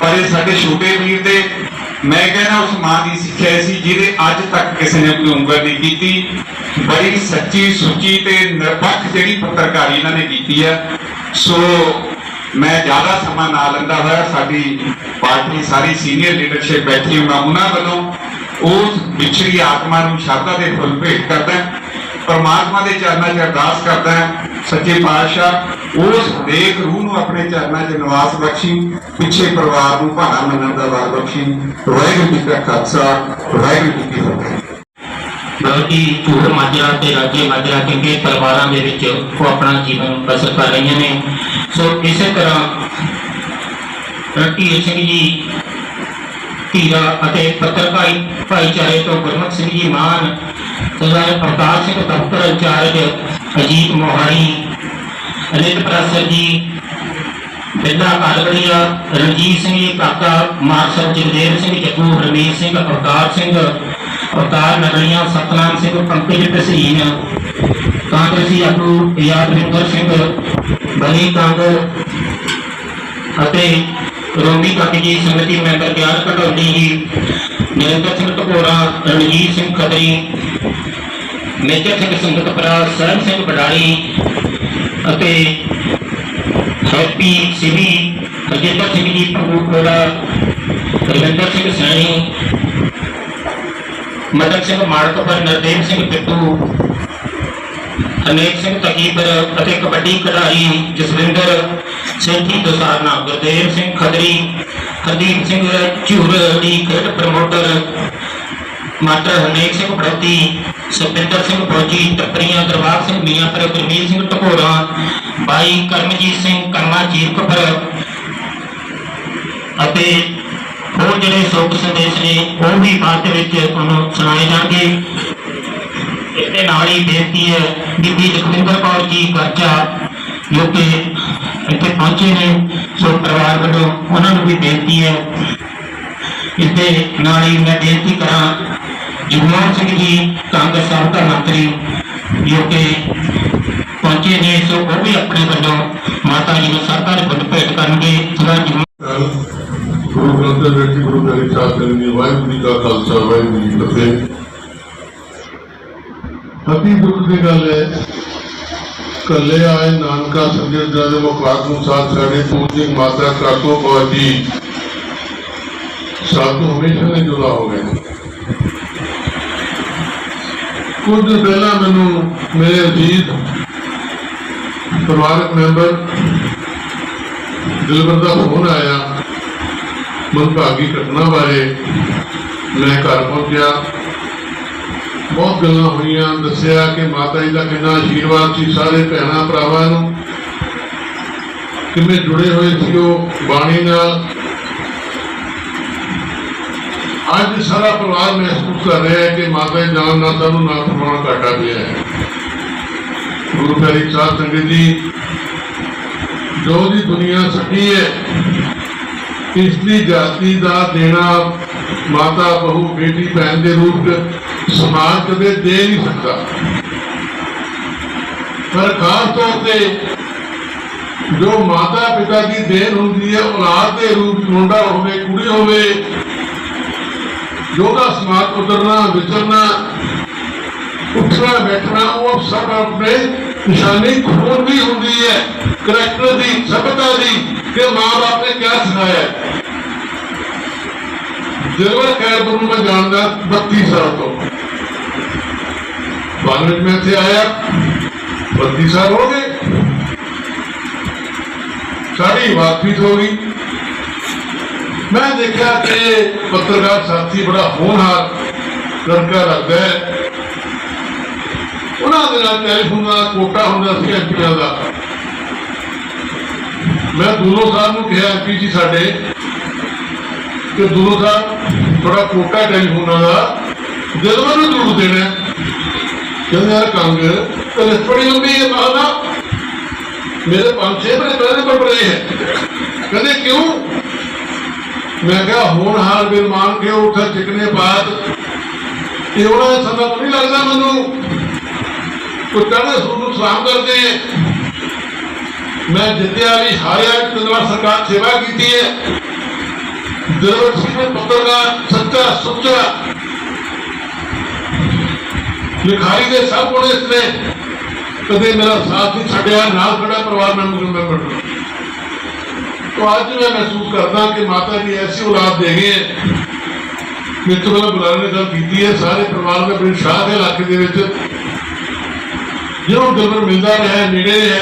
ਪਰ ਇਹ ਸਾਡੇ ਛੋਟੇ ਵੀਰ ਦੇ, ਮੈਂ ਕਹਿੰਦਾ ਉਸ ਮਾਂ ਦੀ ਸਿੱਖਿਆ ਸੀ ਜਿਹਦੇ ਅੱਜ ਤੱਕ ਕਿਸੇ ਨੇ ਕੋਈ ਉਂਗਲ ਨਹੀਂ ਕੀਤੀ। ਬੜੀ ਸੱਚੀ ਸੁੱਚੀ ਤੇ ਨਿਰਪੱਖ ਜਿਹੜੀ ਪੱਤਰਕਾਰੀ ਇਹਨਾਂ ਨੇ ਕੀਤੀ ਹੈ ਸੋ ਮੈਂ ਜ਼ਿਆਦਾ ਸਮਾਂ ਨਾ ਲੈਂਦਾ ਹੋਇਆ, ਸਾਡੀ ਪਾਰਟੀ ਸਾਰੀ ਸੀਨੀਅਰ ਲੀਡਰਸ਼ਿਪ ਬੈਠੀ ਮੈਂ ਉਹਨਾਂ ਵੱਲੋਂ। ਉਸ ਵਿਛੜੀ ਆਤਮਾ ਨੂੰ ਸ਼ਰਧਾ ਦੇ ਫੁੱਲ ਭੇਟ ਕਰਦਾ ਹਾਂ। ਪਰਮਾਤਮਾ ਦੇ ਚਰਨਾਂ 'ਚ ਅਰਦਾਸ ਕਰਦਾ ਹਾਂ, ਸੱਚੇ ਪਾਤਸ਼ਾਹ ਉਸ ਦੇਖ ਰੂਹ ਨੂੰ ਆਪਣੇ ਚਰਨਾਂ 'ਚ ਨਿਵਾਸ ਬਖਸ਼ੀ ਪਿੱਛੇ ਪਰਿਵਾਰ ਨੂੰ ਭਾਣਾ ਮੰਨਣ ਦਾ ਵਾਰ ਬਖਸ਼ੀ ਵਾਹਿਗੁਰੂ ਜੀ ਕਾ ਖਾਲਸਾ ਵਾਹਿਗੁਰੂ ਜੀ ਕੀ ਫਤਿਹ ਬਹੁਤ ਝੂਠ ਮਾਜਰਾ ਤੇ ਰਾਜੇ ਮਾਜਰਾ ਕਿਉਂਕਿ ਪਰਿਵਾਰਾਂ ਦੇ ਵਿੱਚ ਉਹ ਆਪਣਾ ਜੀਵਨ ਬਸਰ ਕਰ ਰਹੀਆਂ ਨੇ ਸੋ ਇਸੇ ਤਰ੍ਹਾਂ ਰਣਧੀਰ ਸਿੰਘ ਜੀ ਧੀਰਾ ਅਤੇ ਪੱਤਰਕਾਰੀ ਭਾਈਚਾਰੇ ਤੋਂ ਗੁਰਮੁਖ ਸਿੰਘ ਜੀ ਮਾਨ, ਸਰਦਾਰ ਅਵਤਾਰ ਸਿੰਘ ਦਫ਼ਤਰ ਇੰਚਾਰਜ ਅਜੀਤ ਮੋਹਾਣੀ, ਅਨਿਤ ਪ੍ਰਸਾਦ ਜੀ ਬਿੱਲਾ ਕਾਲਗੜੀਆ ਰਣਜੀਤ ਸਿੰਘ ਜੀ, ਕਾਕਾ ਮਾਰਸ਼ਲ ਜਗਦੇਵ ਸਿੰਘ, ਜੱਗੂ ਹਰਮੀਤ ਸਿੰਘ, ਅਵਤਾਰ ਸਿੰਘ, ਅਵਤਾਰ ਨਗਰੀਆਂ, ਸਤਨਾਮ ਸਿੰਘ, ਪੰਕਜ ਤਸੀਨ ਕਾਂਗਰਸੀ ਆਗੂ ਯਾਦਵਿੰਦਰ ਸਿੰਘ, ਬਲੀ ਕੰਗ ਅਤੇ ਰੋਮੀ ਕਾਕੀ ਜੀ ਸੰਗਤੀ ਮੈਂਬਰ ਗਿਆਨ ਘਟੌਲੀ ਜੀ ਨਿਰੰਦਰ ਸਿੰਘ ਟਕੋਰਾ ਰਣਜੀਤ ਸਿੰਘ ਖਦਰੀ ਮੇਜਰ ਸਿੰਘ ਸੰਗਤਪੁਰਾ ਸਰਨ ਸਿੰਘ ਬਡਾਲੀ ਅਤੇ ਹੈਪੀ ਸਿਵੀ ਹਰਜਿੰਦਰ ਸਿੰਘ ਜੀ ਪ੍ਰਭੂਪੁਰਾ ਰਵਿੰਦਰ ਸਿੰਘ ਸੈਣੀ, ਮਦਨ ਸਿੰਘ ਮਾੜਕਪੁਰ ਨਰਦੇਵ ਸਿੰਘ ਪਿੱਟੂ ਅਨੇਕ ਸਿੰਘ ਤਕੀਬਰ ਅਤੇ ਕਬੱਡੀ ਖਿਡਾਰੀ ਜਸਵਿੰਦਰ ਸੇਠੀ ਦਸਾਰਨਾ ਗੁਰਦੇਵ ਸਿੰਘ ਖਦਰੀ, ਹਰਦੀਪ ਸਿੰਘ ਝੂਰੜੀ ਖੇਡ ਪ੍ਰਮੋਟਰ, ਮਾਸਟਰ ਹਰਨੇਕ ਸਿੰਘ ਪੜੋਤੀ ਸੁਪਿੰਦਰ ਸਿੰਘ ਫੌਜੀ, ਟੱਪਰੀਆਂ ਦਰਬਾਰ ਸਿੰਘ ਮੀਆਂਪੁਰ ਗੁਰਮੀਤ ਸਿੰਘ ਟਕੋਰਾ ਬਾਈ ਕਰਮਜੀਤ ਸਿੰਘ ਕਰਮਾ ਜੀਰਕਪੁਰ ਅਤੇ ਹੋਰ ਜਿਹੜੇ ਸ਼ੋਕ ਸੰਦੇਸ਼ ਨੇ, ਉਹ ਵੀ ਬਾਅਦ ਵਿੱਚ ਤੁਹਾਨੂੰ ਸੁਣਾਏ ਜਾਣਗੇ। ਇਸ ਨਾਲ ਹੀ ਬੇਨਤੀ ਹੈ, ਬੀਬੀ ਲਖਵਿੰਦਰ ਕੌਰ ਜੀ, ਗਰਜਾ, ਜੋ ਕਿ ਇੱਥੇ ਪਹੁੰਚੇ ਨੇ ਸੋ ਪਰਿਵਾਰ ਵੱਲੋਂ ਉਹਨਾਂ ਨੂੰ ਵੀ ਬੇਨਤੀ ਹੈ। ਇਸ ਦੇ ਨਾਲ ਹੀ ਮੈਂ ਬੇਨਤੀ ਕਰਾਂ ਜਗਮੋਹਨ ਸਿੰਘ ਜੀ ਕਾਂਗਰਸ ਸਾਬਕਾ ਮੰਤਰੀ ਜੋ ਕਿ ਪਹੁੰਚੇ ਨੇ ਸੋ ਉਹ ਵੀ ਆਪਣੇ ਵੱਲੋਂ ਮਾਤਾ ਜੀ ਨੂੰ ਸਰਕਾਰ ਦੇ ਫੁੱਲ ਭੇਟ ਕਰਨਗੇ। ਸਦਾ ਗੁਰੂ ਗ੍ਰੰਥ ਸਾਹਿਬ ਵਿੱਚ ਗੁਰੂ ਗ੍ਰੰਥ ਸਾਹਿਬ ਜੀ ਦੀ ਵਾਹਿਗੁਰੂ ਜੀ ਕਾ ਖਾਲਸਾ ਵਾਹਿਗੁਰੂ ਜੀ ਕੀ ਫਤਿਹ। ਅਤੀ ਦੁੱਖ ਦੀ ਗੱਲ ਹੈ ਕੱਲੇ ਆਏ ਨਾਨਕਾ ਸੰਗਤ ਜੀ ਦੇ ਮੁਖਾਤ ਨੂੰ ਸਾਥ ਸਾਡੇ ਪੂਜਨੀ ਮਾਤਾ ਕਾਤੋ ਕੌਰ ਜੀ। ਸਾਥੋਂ ਹਮੇਸ਼ਾ ਦੇ ਜੁੜਾ ਹੋ ਗਏ। ਕੁਝ ਦਿਨ ਪਹਿਲਾਂ ਮੈਨੂੰ ਮੇਰੇ ਅਜੀਤ ਪਰਿਵਾਰਕ ਮੈਂਬਰ ਦਿਲਬਰ ਦਾ ਫੋਨ ਆਇਆ। ਮੰਦਭਾਗੀ ਘਟਨਾ ਬਾਰੇ ਮੈਂ ਘਰ ਪਹੁੰਚਿਆ। ਬਹੁਤ ਗੱਲਾਂ ਹੋਈਆਂ, ਦੱਸਿਆ ਕਿ ਮਾਤਾ ਜੀ ਦਾ ਕਿੰਨਾ ਆਸ਼ੀਰਵਾਦ ਸੀ, ਸਾਰੇ ਭੈਣਾਂ ਭਰਾਵਾਂ ਨੂੰ। ਕਿਵੇਂ ਜੁੜੇ ਹੋਏ ਸੀ ਉਹ ਬਾਣੀ ਨਾਲ। ਅੱਜ ਸਾਰਾ ਪਰਿਵਾਰ ਮਹਿਸੂਸ ਕਰ ਰਿਹਾ ਹੈ ਕਿ ਮਾਤਾ ਜੀ ਜਾਨ ਨਾਲ ਸਾਨੂੰ ਨਾ ਫਰਮਾਉਣਾ ਘਾਟਾ ਪਿਆ ਹੈ। ਗੁਰੂ ਪਿਆਰੀ ਸਾਹਿਬ ਸੰਗਤ ਜੀ, ਜੋ ਦੀ ਦੁਨੀਆ ਸੱਚੀ ਹੈ, ਇਸ ਦੀ ਜਾਤੀ ਦਾ ਦੇਣਾ ਮਾਤਾ, ਬਹੂ, ਬੇਟੀ, ਭੈਣ ਦੇ ਰੂਪ ਵਿੱਚ ਸਮਾਜ ਕਦੇ ਦੇ ਨਹੀਂ ਸਕਦਾ। ਪਰ ਖਾਸ ਤੌਰ ਤੇ ਜੋ ਮਾਤਾ ਪਿਤਾ ਦੀ ਦੇਣ ਹੁੰਦੀ ਹੈ, ਔਲਾਦ ਦੇ ਰੂਪ ਮੁੰਡਾ ਹੋਵੇ, ਕੁੜੀ ਹੋਵੇ, ਜੋ ਦਾ ਸਮਾਜ ਉਤਰਨਾ ਵਿਚਰਨਾ, ਉੱਠਣਾ, ਬੈਠਣਾ, ਉਹ ਸਭ ਆਪਣੇ ਨਿਸ਼ਾਨੀ ਖੂਨ ਵੀ ਹੁੰਦੀ ਹੈ ਕਰੈਕਟਰ ਦੀ ਸਭਤਾ ਦੀ ਕਿ ਮਾਂ ਬਾਪ ਨੇ ਕਿਆ ਸਿਖਾਇਆ? ਹੈ ਦਿਲਵਰ ਨੂੰ ਮੈਂ ਜਾਣਦਾ 32 ਸਾਲ ਤੋਂ। ਬਾਅਦ ਵਿੱਚ ਮੈਂ ਇੱਥੇ ਆਇਆ। 32 ਸਾਲ ਹੋ ਗਏ। ਸਾਡੀ ਵਾਕਫੀਤ ਹੋ ਗਈ। ਮੈਂ ਦੇਖਿਆ ਕਿ ਪੱਤਰਕਾਰ ਸਾਥੀ ਬੜਾ ਹੋਣਹਾਰ ਲੜਕਾ ਲੱਗਦਾ ਹੈ। ਉਹਨਾਂ ਦੇ ਨਾਲ ਟੈਲੀਫੋਨ ਦਾ ਕੋਟਾ ਹੁੰਦਾ ਸੀ ਐਮਪੀਆਂ ਦਾ। ਮੈਂ ਦੂਰੋਂ ਸਾਹਿਬ ਨੂੰ ਕਿਹਾ, ਐਮਪੀ ਜੀ ਸਾਡੇ, ਕਿ ਦੂਰੋਂ ਸਾਹਿਬ ਥੋੜਾ ਕੋਟਾ ਟੈਲੀਫੋਨਾਂ ਦਾ, ਜਦੋਂ ਨੂੰ ਜ਼ਰੂਰ ਦੇਣਾ ਕਹਿੰਦੇ ਯਾਰ ਕੰਗ ਤੇ ਬੜੀ ਲੰਬੀ ਹੈ ਬਾਹਨਾ ਮੇਰੇ ਪੰਜ ਛੇ ਬੜੇ ਪਹਿਲੇ ਪਰ ਹੈ ਕਹਿੰਦੇ, ਕਿਉਂ? ਮੈਂ ਕਿਹਾ, ਹੁਣ ਹਾਲ ਬਿਰਮਾਨ ਕੇ ਉੱਠਾ ਚਿਕਨੇ ਬਾਅਦ? ਇਹ ਉਹਨਾਂ ਸਮਾਂ ਨਹੀਂ ਲੱਗਦਾ ਮੈਨੂੰ। ਕੋਈ ਕਹਿੰਦੇ ਸੂਰ ਸਲਾਮ ਕਰਦੇ ਮੈਂ ਜਿੱਤਿਆ ਵੀ ਹਾਰਿਆ ਵੀ ਸਰਕਾਰ ਸੇਵਾ ਕੀਤੀ ਹੈ। ਦਿਲਵਰ ਸਿੰਘ ਨੇ ਪੱਤਰਕਾਰ, ਸੱਚਾ ਸੁੱਚਾ ਲਿਖਾਈ دے ਸਭ ਗੁਣ ਇਸ ਨੇ ਕਦੇ ਮੇਰਾ ਸਾਥ ਨਹੀਂ ਛੱਡਿਆ، ਨਾਲ ਖੜਾ ਪਰਿਵਾਰ ਮੈਂਬਰ ਮੈਂਬਰ تو آج میں محسوس کرتا کہ ماتا کی ایسی اولاد دے گئے ہیں تو میرا بلانے نے گل ہے سارے پروار میں بڑے شاہ کے علاقے کے جو گلبر ملتا رہا ہے نیڑے ہے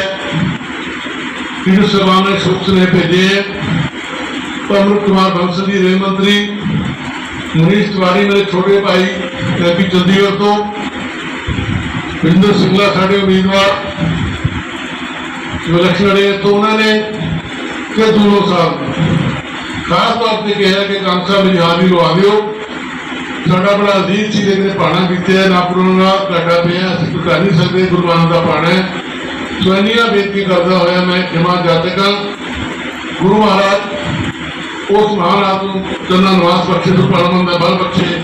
پیٹو سلمان نے شخص نے بھیجے پمر کمار بنس جی ریل منتری منیش تیواری میرے چھوٹے بھائی پی چندی تو ਵਿੰਦਰ ਸਿੰਘਲਾ ਸਾਡੇ ਉਮੀਦਵਾਰ। ਜੋ ਇਲੈਕਸ਼ਨ ਲੜੇ ਤੋਂ ਉਹਨਾਂ ਨੇ ਕਿ ਦੂਰੋਂ ਸਾਹਿਬ ਖਾਸ ਤੌਰ ਤੇ ਕਿਹਾ ਕਿ ਕੰਮ ਸਾਹਿਬ ਦੀ ਹਾਜ਼ਰੀ ਲਵਾ ਦਿਓ। ਸਾਡਾ ਬੜਾ ਅਜ਼ੀਜ਼ ਸੀ ਲੇਕਿਨ ਪਾਣਾ ਬੀਤਿਆ ਨਾ ਪੁਰਾਣਾ ਘਾਟਾ ਪਿਆ ਅਸੀਂ ਕੋਈ ਕਰ ਨਹੀਂ ਸਕਦੇ ਗੁਰਬਾਨ ਦਾ ਪਾਣਾ ਹੈ। ਸੋ ਇੰਨੀਆਂ ਬੇਨਤੀ ਕਰਦਾ ਹੋਇਆ ਮੈਂ ਖਿਮਾ ਜਾਤਕਾਂ, ਗੁਰੂ ਮਹਾਰਾਜ, ਉਸ ਮਹਾਰਾਜ ਨੂੰ ਜਨਾਂ ਨਿਵਾਸ ਬਖਸ਼ੇ ਤੋਂ ਪਰਮਨ ਦਾ ਬਲ ਬਖਸ਼ੇ।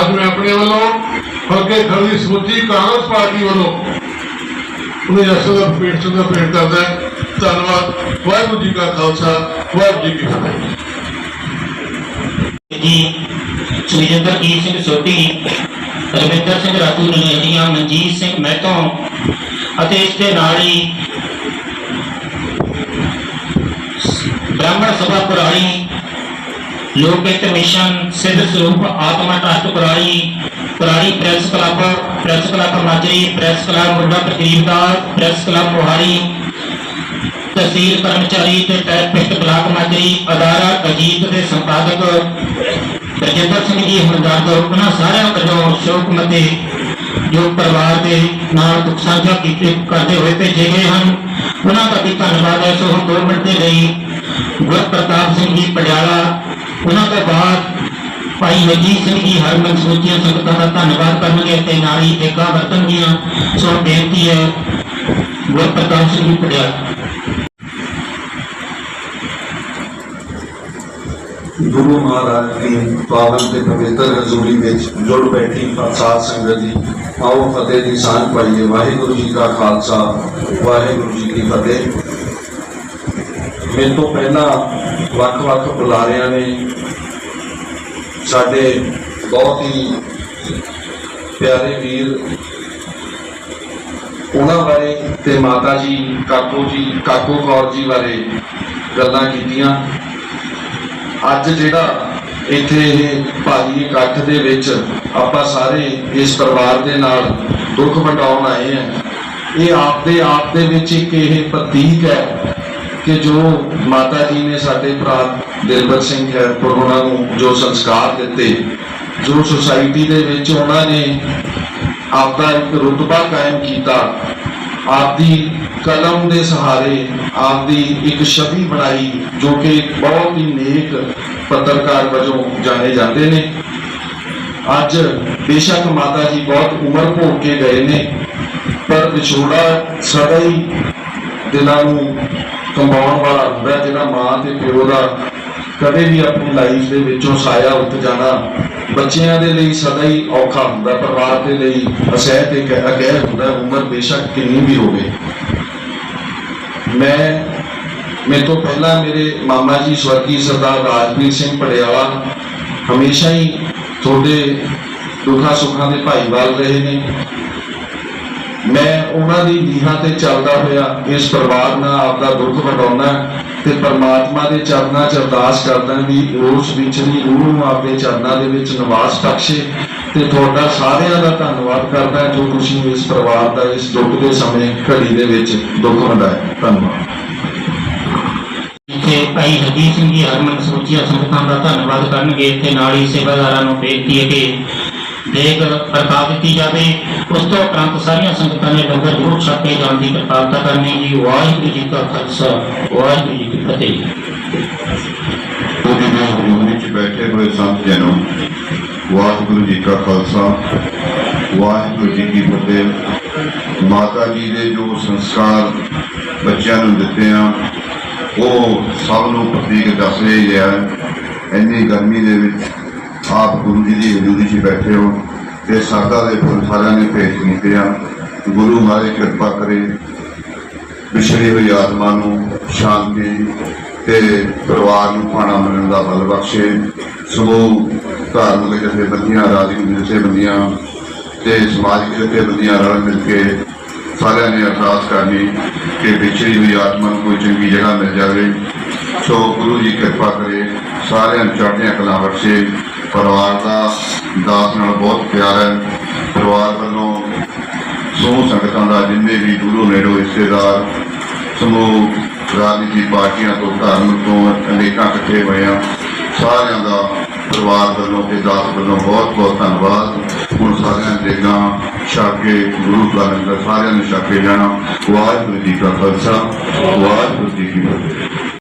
ਅੱਜ ਮੈਂ ਆਪਣੇ ਵੱਲੋਂ ਹਲਕੇ ਖੜੀ ਸਮੁੱਚੀ ਕਾਂਗਰਸ ਪਾਰਟੀ ਵੱਲੋਂ। ਉਹਨੇ ਅਸਲ ਦਾ ਪੇਟ ਦਾ ਪੇਟ ਕਰਦਾ ਹੈ। ਧੰਨਵਾਦ। ਵਾਹਿਗੁਰੂ ਜੀ ਕਾ ਖਾਲਸਾ। ਵਾਹਿਗੁਰੂ ਜੀ ਕੀ ਫਤਿਹ। ਜੀ, ਸੁਰਿੰਦਰ ਕੀ ਸਿੰਘ ਸੋਢੀ, ਰਵਿੰਦਰ ਸਿੰਘ ਰਾਜੂ ਨਲੇਰੀਆ ਮਨਜੀਤ ਸਿੰਘ ਮਹਿਤੋਂ ਅਤੇ ਇਸ ਦੇ ਨਾਲ ਹੀ ਬ੍ਰਾਹਮਣ ਸਭਾ ਕੁਰਾਲੀ ਲੋਕ ਮਿਸ਼ਨ ਸਿੱਧ ਸਰੂਪ ਆਤਮਾ ਟਰਸਟ ਪੁਰਾਣੀ Kurali press club press club Majri press club ਮੁੰਡਾ ਪ੍ਰਦੀਪਦਾਰ ਪ੍ਰੈਸ ਕਲੱਬ ਮੋਹਾਲੀ, ਤਹਿਸੀਲ ਕਰਮਚਾਰੀ ਤੇ ਟੈਰਪਿਸਟ ਬਲਾਕ ਮਾਜਰੀ ਅਦਾਰਾ ਅਜੀਤ ਦੇ ਸੰਪਾਦਕ ਰਜਿੰਦਰ ਸਿੰਘ ਜੀ ਹਮਦਰਦ ਉਹਨਾਂ ਸਾਰਿਆਂ ਵੱਲੋਂ ਸ਼ੋਕਮਤੇ ਜੋ ਪਰਿਵਾਰ ਦੇ ਨਾਲ ਦੁੱਖ ਸਾਂਝਾ ਕੀਤੇ ਕਰਦੇ ਹੋਏ ਭੇਜੇ ਗਏ ਹਨ। ਉਹਨਾਂ ਦਾ ਵੀ ਧੰਨਵਾਦ ਹੈ। ਸੋ ਹੁਣ ਮਿੰਟ ਦੇ ਲਈ ਗੁਰਪ੍ਰਤਾਪ ਸਿੰਘ ਜੀ, ਪਟਿਆਲਾ, ਉਹਨਾਂ ਤੋਂ ਬਾਅਦ ਭਾਈ ਨਜੀਤ ਸਿੰਘ ਜੀ ਹਰਮਨ ਸਮੁੱਚੀਆਂ ਸੰਗਤਾਂ ਦਾ ਧੰਨਵਾਦ ਕਰਨਗੇ ਅਤੇ ਨਾਲ ਹੀ ਏਕਾ ਵਰਤਣਗੀਆਂ ਸੋ ਬੇਨਤੀ ਹੈ ਗੁਰਪ੍ਰਤਾਪ ਸਿੰਘ ਜੀ ਪਟਿਆਲਾ ਗੁਰੂ ਮਹਾਰਾਜ ਦੀ ਪਾਵਨ ਤੇ ਪਵਿੱਤਰ ਹਜ਼ੂਰੀ ਵਿੱਚ ਜੁੜ ਬੈਠੀ ਸਾਧ ਸੰਗਤ ਜੀ ਆਓ ਫਤਿਹ ਦੀ ਸਾਂਝ ਪਾਈਏ ਵਾਹਿਗੁਰੂ ਜੀ ਕਾ ਖਾਲਸਾ ਵਾਹਿਗੁਰੂ ਜੀ ਕੀ ਫਤਿਹ ਮੇਰੇ ਤੋਂ ਪਹਿਲਾਂ ਵੱਖ-ਵੱਖ ਬੁਲਾਰਿਆਂ ਨੇ ਸਾਡੇ ਬਹੁਤ ਹੀ ਪਿਆਰੇ ਵੀਰ, ਉਹਨਾਂ ਬਾਰੇ ਤੇ ਮਾਤਾ ਜੀ, ਕਾਕੂ ਜੀ, ਕਾਕੂ ਕੌਰ ਜੀ ਬਾਰੇ ਗੱਲਾਂ ਕੀਤੀਆਂ। ਅੱਜ ਜਿਹੜਾ ਇੱਥੇ ਇਹ ਭਾਰੀ ਇਕੱਠ ਦੇ ਵਿੱਚ ਆਪਾਂ ਸਾਰੇ ਇਸ ਪਰਿਵਾਰ ਦੇ ਨਾਲ ਦੁੱਖ ਵਟਾਉਣ ਆਏ ਆ ਇਹ ਆਪ ਦੇ ਆਪ ਦੇ ਵਿੱਚ ਇੱਕ ਇਹ ਪ੍ਰਤੀਕ ਹੈ ਕਿ ਜੋ ਮਾਤਾ ਜੀ ਨੇ ਸਾਡੇ ਭਰਾ ਦਿਲਬਰ ਸਿੰਘ ਖੈਰਪੁਰ ਉਹਨਾਂ ਨੂੰ ਜੋ ਸੰਸਕਾਰ ਦਿੱਤੇ, ਜੋ ਸੁਸਾਇਟੀ ਦੇ ਵਿੱਚ ਉਹਨਾਂ ਨੇ ਆਪਦਾ ਇੱਕ ਰੁਤਬਾ ਕਾਇਮ ਕੀਤਾ, ਆਪਦੀ ਕਲਮ ਦੇ ਸਹਾਰੇ ਆਪਦੀ ਇੱਕ ਛਵੀ ਬਣਾਈ, ਜੋ ਕਿ ਬਹੁਤ ਹੀ ਨੇਕ ਪੱਤਰਕਾਰ ਵਜੋਂ ਜਾਣੇ ਜਾਂਦੇ ਨੇ। ਅੱਜ ਬੇਸ਼ੱਕ ਮਾਤਾ ਜੀ ਬਹੁਤ ਉਮਰ ਭੋਗ ਕੇ ਗਏ ਨੇ, ਪਰ ਵਿਛੋੜਾ ਸਦਾ ਹੀ ਦਿਲਾਂ ਨੂੰ ਕਮਾਉਣ ਵਾਲਾ ਹੁੰਦਾ ਜਿਹੜਾ ਮਾਂ ਤੇ ਪਿਓ ਦਾ ਕਦੇ ਵੀ ਆਪਣੀ ਲਾਈਫ ਦੇ ਵਿੱਚੋਂ ਸਾਇਆ ਉੱਤ ਜਾਣਾ ਬੱਚਿਆਂ ਦੇ ਲਈ ਸਦਾ ਹੀ ਔਖਾ ਹੁੰਦਾ ਪਰਿਵਾਰ ਦੇ ਲਈ ਅਸਹਿ ਤੇ ਕਹਿ ਹੁੰਦਾ ਉਮਰ ਬੇਸ਼ੱਕ ਕਿੰਨੀ ਵੀ ਹੋਵੇ। ਮੈਂ, ਮੇਰੇ ਤੋਂ ਪਹਿਲਾਂ ਮੇਰੇ ਮਾਮਾ ਜੀ ਸਵਰਗੀ ਸਰਦਾਰ ਰਾਜਵੀਰ ਸਿੰਘ ਪੜਿਆਲਾ ਹਮੇਸ਼ਾ ਹੀ ਤੁਹਾਡੇ ਦੁੱਖਾਂ ਸੁੱਖਾਂ ਦੇ ਭਾਈਵਾਲ ਰਹੇ ਨੇ। ਮੈਂ ਉਹਨਾਂ ਦੀ ਨੀਹਾਂ ਤੇ ਚੱਲਦਾ ਹੋਇਆ ਇਸ ਪਰਿਵਾਰ ਨਾਲ ਆਪਦਾ ਦੁੱਖ ਵੰਡਾਉਣਾ ਤੇ ਪਰਮਾਤਮਾ ਦੇ ਚਰਨਾਂ 'ਚ ਅਰਦਾਸ ਕਰਦਾ ਵੀ ਉਸ ਵਿਚਲੀ ਰੂਹ ਨੂੰ ਆਪਦੇ ਚਰਨਾਂ ਦੇ ਵਿੱਚ ਨਿਵਾਸ ਬਖਸ਼ੇ ਤੇ ਤੁਹਾਡਾ ਸਾਰਿਆਂ ਦਾ ਧੰਨਵਾਦ ਕਰਦਾ ਜੋ ਤੁਸੀਂ ਇਸ ਪਰਿਵਾਰ ਦਾ ਇਸ ਦੁੱਖ ਦੇ ਸਮੇਂ ਘੜੀ ਦੇ ਵਿੱਚ ਦੁੱਖ ਵੰਡਾਇਆ। ਧੰਨਵਾਦ। ਇੱਥੇ ਭਾਈ ਹਰਜੀਤ ਸਿੰਘ ਜੀ, ਹਰਮਨ ਸਮੁੱਚੀਆਂ ਸੰਗਤਾਂ ਦਾ ਧੰਨਵਾਦ ਕਰਨਗੇ ਤੇ ਨਾਲ ਹੀ ਸੇਵਾਦਾਰਾਂ ਨੂੰ ਬੇਨਤੀ ਹੈ ਕਿ ਦੇਗ ਪ੍ਰਕਾਸ਼ ਦਿੱਤੀ ਜਾਵੇ। ਉਸ ਤੋਂ ਉਪਰੰਤ ਸਾਰੀਆਂ ਸੰਗਤਾਂ ਨੇ ਲੰਗਰ ਜ਼ਰੂਰ ਛਕ ਕੇ ਜਾਣ ਦੀ ਕਿਰਪਾਲਤਾ ਕਰਨੀ ਜੀ। ਵਾਹਿਗੁਰੂ ਜੀ ਕਾ ਖਾਲਸਾ, ਵਾਹਿਗੁਰੂ ਜੀ ਕੀ ਫਤਿਹ। ਉਹਦੇ ਨਾਲ ਹਜ਼ੂਰੀ ਵਿੱਚ ਬੈਠੇ ਹੋਏ ਸੰਤ ਜਨੋ ਵਾਹਿਗੁਰੂ ਜੀ ਕਾ ਖਾਲਸਾ, ਵਾਹਿਗੁਰੂ ਜੀ ਕੀ ਫਤਿਹ। ਮਾਤਾ ਜੀ ਦੇ ਜੋ ਸੰਸਕਾਰ ਬੱਚਿਆਂ ਨੂੰ ਦਿੱਤੇ ਆ, ਉਹ ਸਭ ਨੂੰ ਪ੍ਰਤੀਕ ਦੱਸ ਰਹੇ ਹੈ ਇੰਨੀ ਗਰਮੀ ਦੇ ਵਿੱਚ ਆਪ ਗੁਰੂ ਜੀ ਦੀ ਹਜ਼ੂਰੀ 'ਚ ਬੈਠੇ ਹੋ ਤੇ ਸਰਦਾ ਦੇ ਫੁੱਲ ਸਾਰਿਆਂ ਨੇ ਭੇਟ ਕੀਤੇ ਆ। ਗੁਰੂ ਮਹਾਰਾਜ ਕਿਰਪਾ ਕਰੇ ਵਿਛੜੀ ਹੋਈ ਆਤਮਾ ਨੂੰ ਸ਼ਾਂਤੀ ਤੇ ਪਰਿਵਾਰ ਨੂੰ ਪਾਣਾ ਮਿਲਣ ਦਾ ਬਲ ਬਖਸ਼ੇ। ਸਮੂਹ ਧਾਰਮਿਕ ਜਥੇਬੰਦੀਆਂ, ਰਾਜਨੀਤਿਕ ਜਥੇਬੰਦੀਆਂ ਤੇ ਸਮਾਜਿਕ ਜਥੇਬੰਦੀਆਂ ਰਲ ਮਿਲ ਕੇ ਸਾਰਿਆਂ ਨੇ ਅਰਦਾਸ ਕਰਨੀ ਕਿ ਵਿਛੜੀ ਹੋਈ ਆਤਮਾ ਨੂੰ ਕੋਈ ਚੰਗੀ ਜਗ੍ਹਾ ਮਿਲ ਜਾਵੇ। ਸੋ ਗੁਰੂ ਜੀ ਕਿਰਪਾ ਕਰੇ, ਸਾਰਿਆਂ ਨੂੰ ਚੜ੍ਹਦੀਆਂ ਕਲਾ ਬਖਸ਼ੇ। ਪਰਿਵਾਰ ਦਾ, ਦਾਸ ਨਾਲ ਬਹੁਤ ਪਿਆਰ ਹੈ। ਪਰਿਵਾਰ ਵੱਲੋਂ ਸਮੂਹ ਸੰਗਤਾਂ ਦਾ, ਜਿੰਨੇ ਵੀ ਦੂਰੋਂ ਨੇੜੋਂ ਰਿਸ਼ਤੇਦਾਰ, ਸਮੂਹ, ਰਾਜਨੀਤੀ ਪਾਰਟੀਆਂ ਤੋਂ, ਧਰਮ ਤੋਂ ਅਨੇਕਾਂ ਇਕੱਠੇ ਹੋਏ ਆ। ਸਾਰਿਆਂ ਦਾ ਪਰਿਵਾਰ ਵੱਲੋਂ ਤੇ ਦਾਸ ਵੱਲੋਂ ਬਹੁਤ ਬਹੁਤ ਧੰਨਵਾਦ। ਹੁਣ ਸਾਰਿਆਂ ਦੇ ਗਾਂ ਛਾਕੇ ਗੁਰੂ ਦਾ ਲੰਗਰ ਸਾਰਿਆਂ ਨੇ ਛਾਕੇ ਜਾਣਾ। ਵਾਹਿਗੁਰੂ ਜੀ ਕਾ ਖਾਲਸਾ, ਵਾਹਿਗੁਰੂ ਜੀ ਕੀ ਫਤਿਹ।